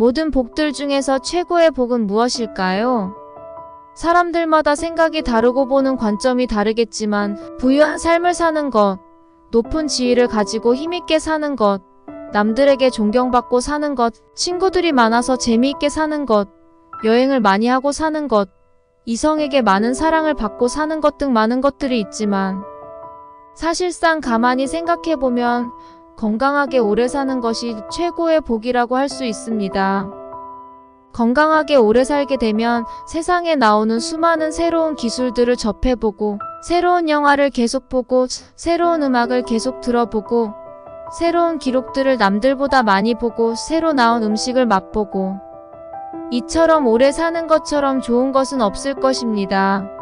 모든 복들 중에서 최고의 복은 무엇일까요? 사람들마다 생각이 다르고 보는 관점이 다르겠지만 부유한 삶을 사는 것, 높은 지위를 가지고 힘있게 사는 것, 남들에게 존경받고 사는 것, 친구들이 많아서 재미있게 사는 것, 여행을 많이 하고 사는 것, 이성에게 많은 사랑을 받고 사는 것 등 많은 것들이 있지만 사실상 가만히 생각해보면 건강하게 오래 사는 것이 최고의 복이라고 할 수 있습니다. 건강하게 오래 살게 되면 세상에 나오는 수많은 새로운 기술들을 접해보고 새로운 영화를 계속 보고 새로운 음악을 계속 들어보고 새로운 기록들을 남들보다 많이 보고 새로 나온 음식을 맛보고 이처럼 오래 사는 것처럼 좋은 것은 없을 것입니다.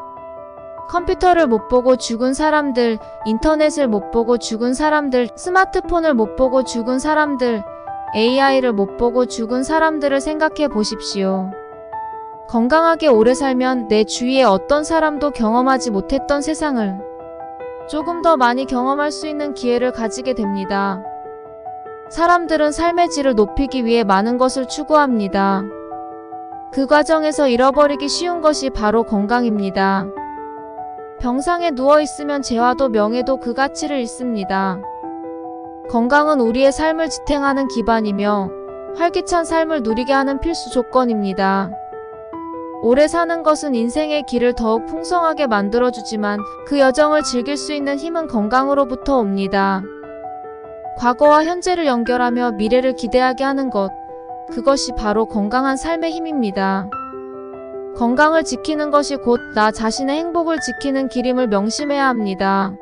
컴퓨터를 못 보고 죽은 사람들, 인터넷을 못 보고 죽은 사람들, 스마트폰을 못 보고 죽은 사람들, AI를 못 보고 죽은 사람들을 생각해 보십시오. 건강하게 오래 살면 내 주위에 어떤 사람도 경험하지 못했던 세상을 조금 더 많이 경험할 수 있는 기회를 가지게 됩니다. 사람들은 삶의 질을 높이기 위해 많은 것을 추구합니다. 그 과정에서 잃어버리기 쉬운 것이 바로 건강입니다. 병상에 누워 있으면 재화도 명예도 그 가치를 잃습니다. 건강은 우리의 삶을 지탱하는 기반이며 활기찬 삶을 누리게 하는 필수 조건입니다. 오래 사는 것은 인생의 길을 더욱 풍성하게 만들어주지만 그 여정을 즐길 수 있는 힘은 건강으로부터 옵니다. 과거와 현재를 연결하며 미래를 기대하게 하는 것, 그것이 바로 건강한 삶의 힘입니다. 건강을 지키는 것이 곧 나 자신의 행복을 지키는 길임을 명심해야 합니다.